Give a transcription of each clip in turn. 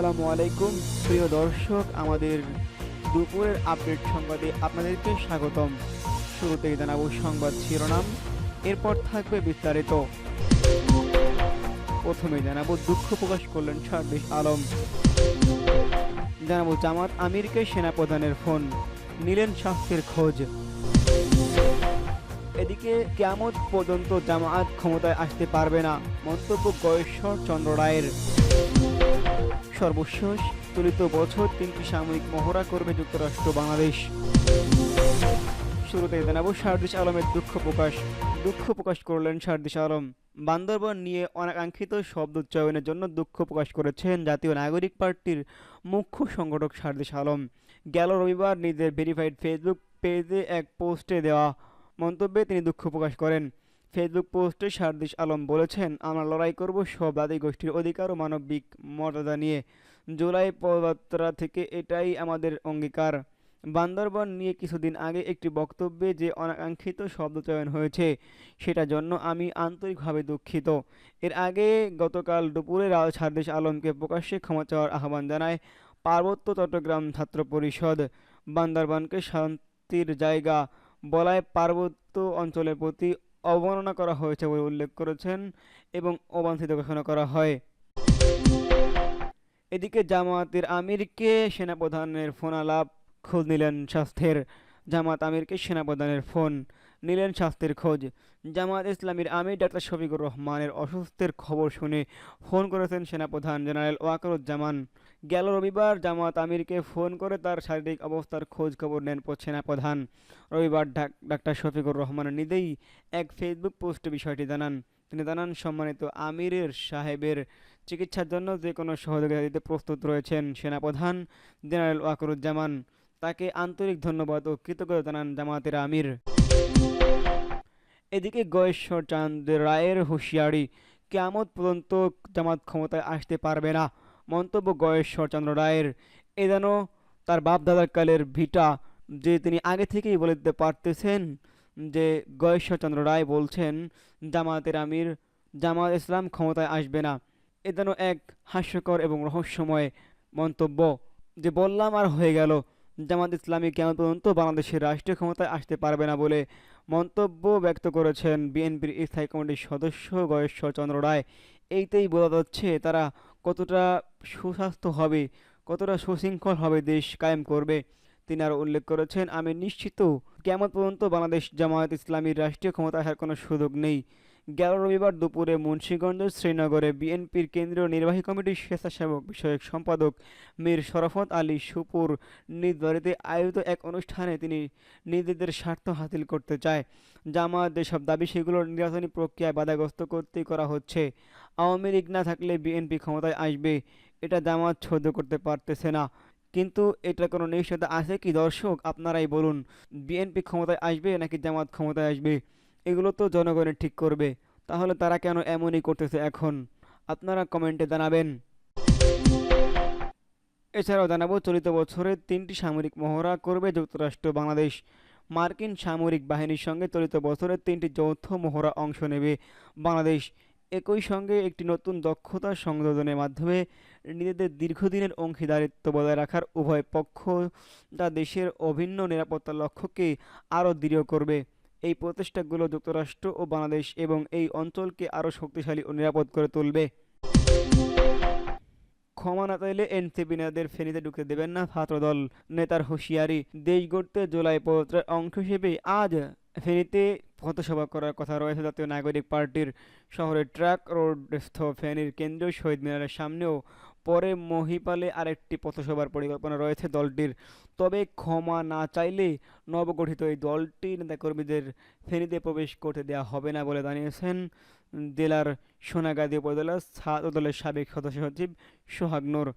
আসসালামু আলাইকুম। প্রিয় দর্শক, আমাদের দুপুরের আপডেট সংবাদে আপনাদেরকে স্বাগতম। শুরুতেই জানাব সংবাদ শিরোনাম। এরপর থাকবে বিস্তারিত। প্রথমে জানাব দুঃখ প্রকাশ করলেন সার্বিক আলম। জানাব জামাত আমিরকে সেনাপ্রধানের ফোন। নিলেন স্বাস্থ্যের খোঁজ। এদিকে কেমন পর্যন্ত জামায়াত ক্ষমতায় আসতে পারবে না। মন্তব্য গয়েশ্বর চন্দ্র রায়ের। সর্বশেষ চলিত বছর তিনটি সাময়িক মহড়া করবে যুক্তরাষ্ট্র বাংলাদেশ। শুরুতে জানাব সারদিস আলমের দুঃখ প্রকাশ। দুঃখ প্রকাশ করলেন সারদিস আলম। বান্দরবন নিয়ে অনাকাঙ্ক্ষিত শব্দ উচ্চারণের জন্য দুঃখ প্রকাশ করেছেন জাতীয় নাগরিক পার্টির মুখ্য সংগঠক সারদিস আলম। গেল রবিবার নিজের ভেরিফাইড ফেসবুক পেজে এক পোস্টে দেওয়া মন্তব্যে তিনি দুঃখ প্রকাশ করেন। ফেসবুক পোস্টে সারদিস আলম বলেছেন, আমরা লড়াই করব সব দাদি গোষ্ঠীর অধিকার ও মানবিক মর্যাদা নিয়ে। জুলাই পদযাত্রা থেকে এটাই আমাদের অঙ্গীকার। বান্দরবন নিয়ে কিছুদিন আগে একটি বক্তব্যে যে অনাকাঙ্ক্ষিত শব্দ চয়ন হয়েছে, সেটার জন্য আমি আন্তরিকভাবে দুঃখিত। এর আগে গতকাল দুপুরে রাজ সারদিস আলমকে প্রকাশ্যে ক্ষমা চাওয়ার আহ্বান জানায় পার্বত্য চট্টগ্রাম ছাত্র পরিষদ। বান্দরবানকে শান্তির জায়গা বলায় পার্বত্য অঞ্চলের প্রতি অবমাননা করা হয়েছে বলে উল্লেখ করেছেন এবং অবাঞ্ছিত ঘোষণা করা হয়। এদিকে জামায়াতের আমিরকে সেনাপ্রধানের ফোন আলাপ, খোঁজ নিলেন স্বাস্থ্যের। জামাত আমিরকে সেনাপ্রধানের ফোন নিলেন স্বাস্থ্যের খোঁজ। জামাত ইসলামীর আমির ডাক্তার শফিকুর রহমানের অসুস্থের খবর শুনে ফোন করেছেন সেনাপ্রধান জেনারেল ওয়াকারুজ্জামান। গেল রবিবার জামাত আমিরকে ফোন করে তার শারীরিক অবস্থার খোঁজ খবর নেন সেনাপ্রধান। রবিবার ডাক্তার শফিকুর রহমান নিজেই এক ফেসবুক পোস্টে বিষয়টি জানান। তিনি জানান, সম্মানিত আমিরের সাহেবের চিকিৎসার জন্য যে কোনো সহযোগিতা দিতে প্রস্তুত রয়েছেন সেনাপ্রধান জেনারেল ওয়াকরুজ্জামান। তাকে আন্তরিক ধন্যবাদ ও কৃতজ্ঞতা জানান জামাতের আমির। এদিকে গয়েশ্বর চাঁদ রায়ের হুঁশিয়ারি কেয়ামত পর্যন্ত জামাত ক্ষমতায় আসতে পারবে না। মন্তব্য গয়েশ্বর চন্দ্র রায়ের। এ যেন তার বাপ দাদার কালের ভিটা যে তিনি আগে থেকেই বলে দিতে পারতেছেন যে গয়েশ্বরচন্দ্র রায় বলছেন, জামাতের আমির, জামাত ইসলাম ক্ষমতায় আসবে না। এ যেন এক হাস্যকর এবং রহস্যময় মন্তব্য। যে বললাম আর হয়ে গেল। জামাত ইসলামী কেমন পর্যন্ত বাংলাদেশের রাষ্ট্রীয় ক্ষমতায় আসতে পারবে না বলে মন্তব্য ব্যক্ত করেছেন বিএনপির স্থায়ী কমিটির সদস্য গয়েশ্বর চন্দ্র রায়। এইতেই বোঝা যাচ্ছে তারা কতটা সুস্বাস্থ্য হবে, কতটা সুশৃঙ্খল হবে দেশ কায়েম করবে। তিনি আরও উল্লেখ করেছেন, আমি নিশ্চিত কেমন পর্যন্ত বাংলাদেশ জামায়াত ইসলামীর রাষ্ট্রীয় ক্ষমতা আসার কোনো সুযোগ নেই। গেল রবিবার দুপুরে মুন্সীগঞ্জের শ্রীনগরে বিএনপির কেন্দ্রীয় নির্বাহী কমিটির স্বেচ্ছাসেবক বিষয়ক সম্পাদক মীর শরফত আলী সুপুর নিজ আয়োজিত এক অনুষ্ঠানে তিনি নিজেদের স্বার্থ হাসিল করতে চায়। জামায়াত যেসব দাবি সেগুলোর নির্বাচনী প্রক্রিয়ায় বাধাগ্রস্ত করতে করা হচ্ছে। আওয়ামী লীগ না থাকলে বিএনপি ক্ষমতায় আসবে, এটা জামাত সহ্য করতে পারতেছে না। কিন্তু এটা কোনো নিশ্চয়তা আছে কি? দর্শক, আপনারাই বলুন, বিএনপি ক্ষমতায় আসবে নাকি জামাত ক্ষমতায় আসবে? এগুলো তো জনগণের ঠিক করবে, তাহলে তারা কেন এমনই করতেছে এখন? আপনারা কমেন্টে জানাবেন। এছাড়াও জানাব, চলিত বছরে তিনটি সামরিক মহড়া করবে যুক্তরাষ্ট্র বাংলাদেশ। মার্কিন সামরিক বাহিনীর সঙ্গে চলিত বছরে তিনটি যৌথ মহড়া অংশ নেবে বাংলাদেশ। একই সঙ্গে একটি নতুন দক্ষতা সংযোজনের মাধ্যমে নিজেদের দীর্ঘদিনের অংশীদারিত্ব বজায় রাখার উভয় পক্ষ যা দেশের অভিন্ন নিরাপত্তার লক্ষ্যকে আরও দৃঢ় করবে। এই প্রচেষ্টাগুলো যুক্তরাষ্ট্র ও বাংলাদেশ এবং এই অঞ্চলকে আরও শক্তিশালী ও নিরাপদ করে তুলবে। ক্ষমা না চাইলে এনসিপি নেতাদের ফেনীতে ঢুকতে দেবেন না ছাত্রদল। নেতার হুঁশিয়ারি, দেশ গড়তে জুলাই পদযাত্রার অংশ হিসেবে আজ ফেনীতে পথসভা করার কথা রয়েছে জাতীয় নাগরিক পার্টির শহরের ট্রাক রোডস্থ ফেনীর কেন্দ্রীয় শহীদ মিনারের সামনেও পরে মহিপালে আরেকটি পথসভার পরিকল্পনা রয়েছে দলটির। তবে ক্ষমা না চাইলে নবগঠিত এই দলটি নেতাকর্মীদের ফেনীতে প্রবেশ করতে দেওয়া হবে না বলে জানিয়েছেন জেলার সোনাগাজী উপজেলার ছাত্র দলের সাবেক সদস্য সচিব সোহাগ নূর।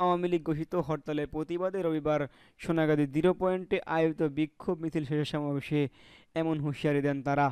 আওয়ামী লীগ ঘোষিত হরতালের প্রতিবাদে রবিবার সোনাগাজী জিরো পয়েন্টে আয়োজিত বিক্ষোভ মিছিল শেষে সমাবেশে এমন হুঁশিয়ারি দেন তারা.